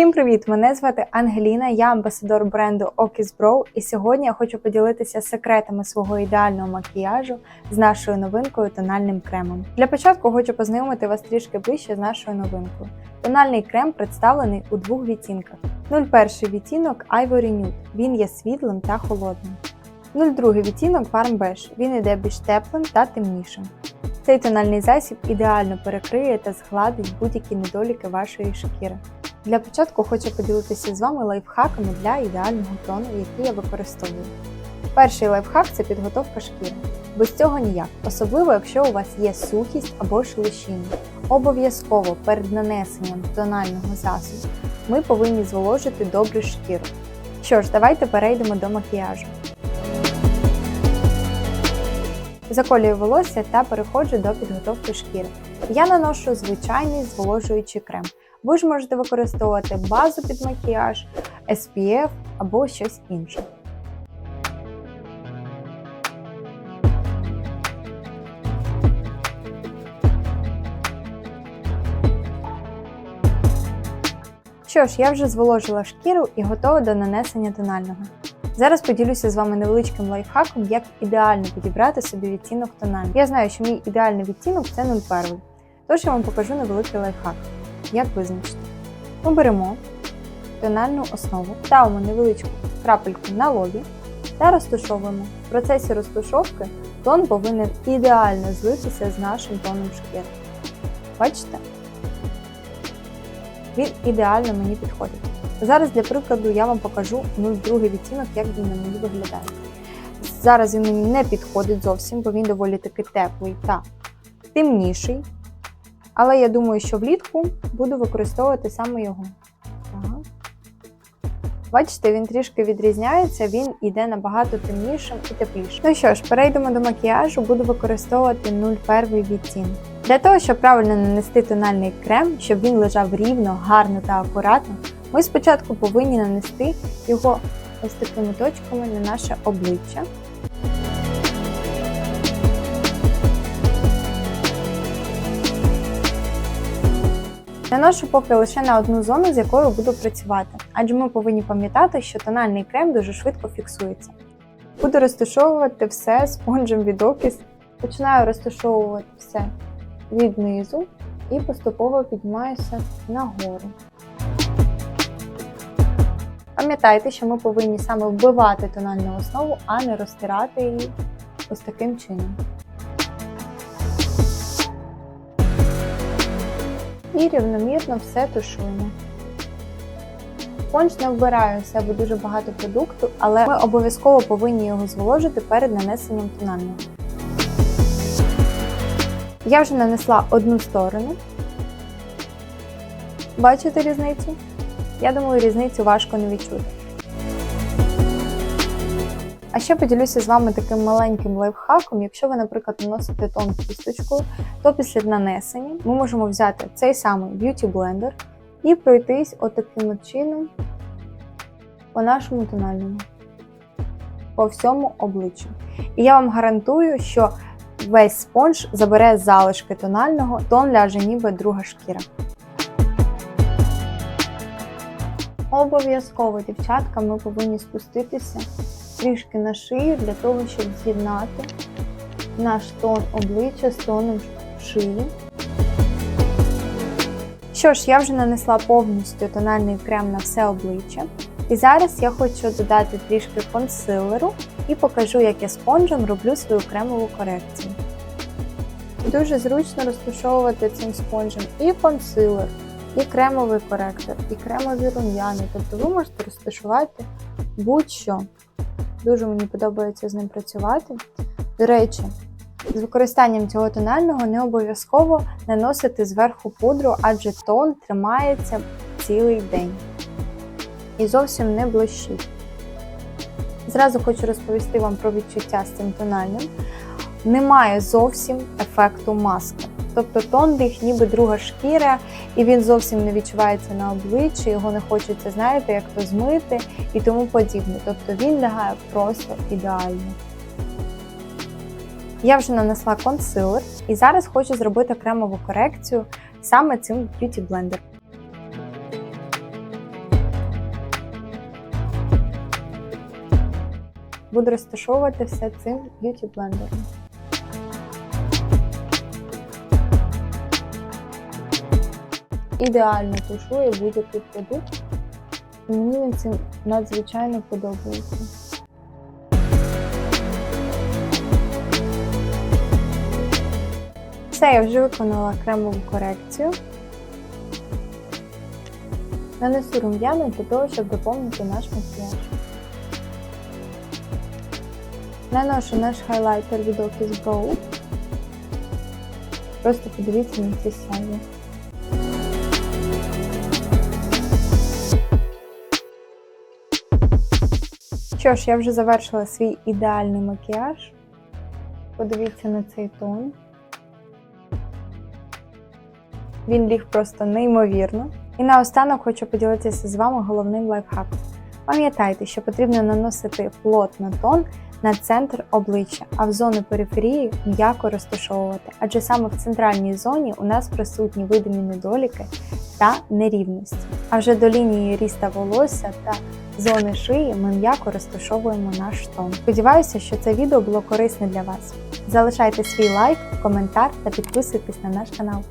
Всім привіт! Мене звати Ангеліна, я амбасадор бренду Okis Brow і сьогодні я хочу поділитися секретами свого ідеального макіяжу з нашою новинкою тональним кремом. Для початку хочу познайомити вас трішки ближче з нашою новинкою. Тональний крем представлений у двох відтінках. 01 відтінок Ivory Nude. Він є світлим та холодним. 02 відтінок Warm Beige. Він іде більш теплим та темнішим. Цей тональний засіб ідеально перекриє та згладить будь-які недоліки вашої шкіри. Для початку хочу поділитися з вами лайфхаками для ідеального тону, який я використовую. Перший лайфхак це підготовка шкіри. Без цього ніяк, особливо якщо у вас є сухість або шелушіння. Обов'язково перед нанесенням тонального засобу ми повинні зволожити добре шкіру. Що ж, давайте перейдемо до макіяжу. Заколюю волосся та переходжу до підготовки шкіри. Я наношу звичайний зволожуючий крем. Ви ж можете використовувати базу під макіяж, SPF або щось інше. Що ж, я вже зволожила шкіру і готова до нанесення тонального. Зараз поділюся з вами невеличким лайфхаком, як ідеально підібрати собі відтінок тонального. Я знаю, що мій ідеальний відтінок це 01. Тож я вам покажу невеликий лайфхак. Як визначити? Ми беремо тональну основу, ставимо невеличку крапельку на лобі та розташовуємо. В процесі розташовки тон повинен ідеально злитися з нашим тоном шкіри. Бачите? Він ідеально мені підходить. Зараз для прикладу я вам покажу 02 відтінок, як він на мені виглядає. Зараз він мені не підходить зовсім, бо він доволі таки теплий та темніший. Але я думаю, що влітку буду використовувати саме його. Ага. Бачите, він трішки відрізняється, він йде набагато темнішим і теплішим. Ну що ж, перейдемо до макіяжу, буду використовувати 01 відтінок. Для того, щоб правильно нанести тональний крем, щоб він лежав рівно, гарно та акуратно, ми спочатку повинні нанести його ось такими точками на наше обличчя. Наношу поки лише на одну зону, з якою буду працювати, адже ми повинні пам'ятати, що тональний крем дуже швидко фіксується. Буду розташовувати все спонжем від Окіс. Починаю розташовувати все від низу і поступово піднімаюся нагору. Пам'ятайте, що ми повинні саме вбивати тональну основу, а не розтирати її ось таким чином. І рівномірно все тушуємо. Спонж не вбирає в себе дуже багато продукту, але ми обов'язково повинні його зволожити перед нанесенням тонального. Я вже нанесла одну сторону. Бачите різницю? Я думаю, різницю важко не відчути. А ще поділюся з вами таким маленьким лайфхаком. Якщо ви, наприклад, наносите тон кісточкою, то після нанесення ми можемо взяти цей самий Beauty Blender і пройтись отаким от чином по нашому тональному, по всьому обличчю. І я вам гарантую, що весь спонж забере залишки тонального, тон ляже ніби друга шкіра. Обов'язково, дівчатка, ми повинні спуститися трішки на шию для того, щоб з'єднати наш тон обличчя з тоном шиї. Що ж, я вже нанесла повністю тональний крем на все обличчя. І зараз я хочу додати трішки консилеру і покажу, як я спонжем роблю свою кремову корекцію. Дуже зручно розташовувати цим спонжем і консилер, і кремовий коректор, і кремові рум'яни. Тобто ви можете розташувати будь-що. Дуже мені подобається з ним працювати. До речі, з використанням цього тонального не обов'язково наносити зверху пудру, адже тон тримається цілий день і зовсім не блищить. Зразу хочу розповісти вам про відчуття з цим тональним. Немає зовсім ефекту маски. Тобто тондих, ніби друга шкіра, і він зовсім не відчувається на обличчі, його не хочеться, знаєте, як то змити і тому подібне. Тобто він лягає просто ідеально. Я вже нанесла консилер і зараз хочу зробити кремову корекцію саме цим Beauty Blender. Буду розташовувати все цим б'юті блендером. Ідеально тушує будь-який продукт. І Мені він цим надзвичайно подобається. Все, я вже виконала кремову корекцію. Нанесу рум'яна для того, щоб доповнити наш макіяж. Наношу наш хайлайтер від Office Brow. Просто подивіться на ці сяйві. Що ж, я вже завершила свій ідеальний макіяж. Подивіться на цей тон. Він ліг просто неймовірно. І наостанок хочу поділитися з вами головним лайфхаком. Пам'ятайте, що потрібно наносити плотно тон на центр обличчя, а в зону периферії м'яко розташовувати, адже саме в центральній зоні у нас присутні видимі недоліки та нерівності. А вже до лінії ріста волосся та зони шиї ми м'яко розташовуємо наш тон. Сподіваюся, що це відео було корисне для вас. Залишайте свій лайк, коментар та підписуйтесь на наш канал.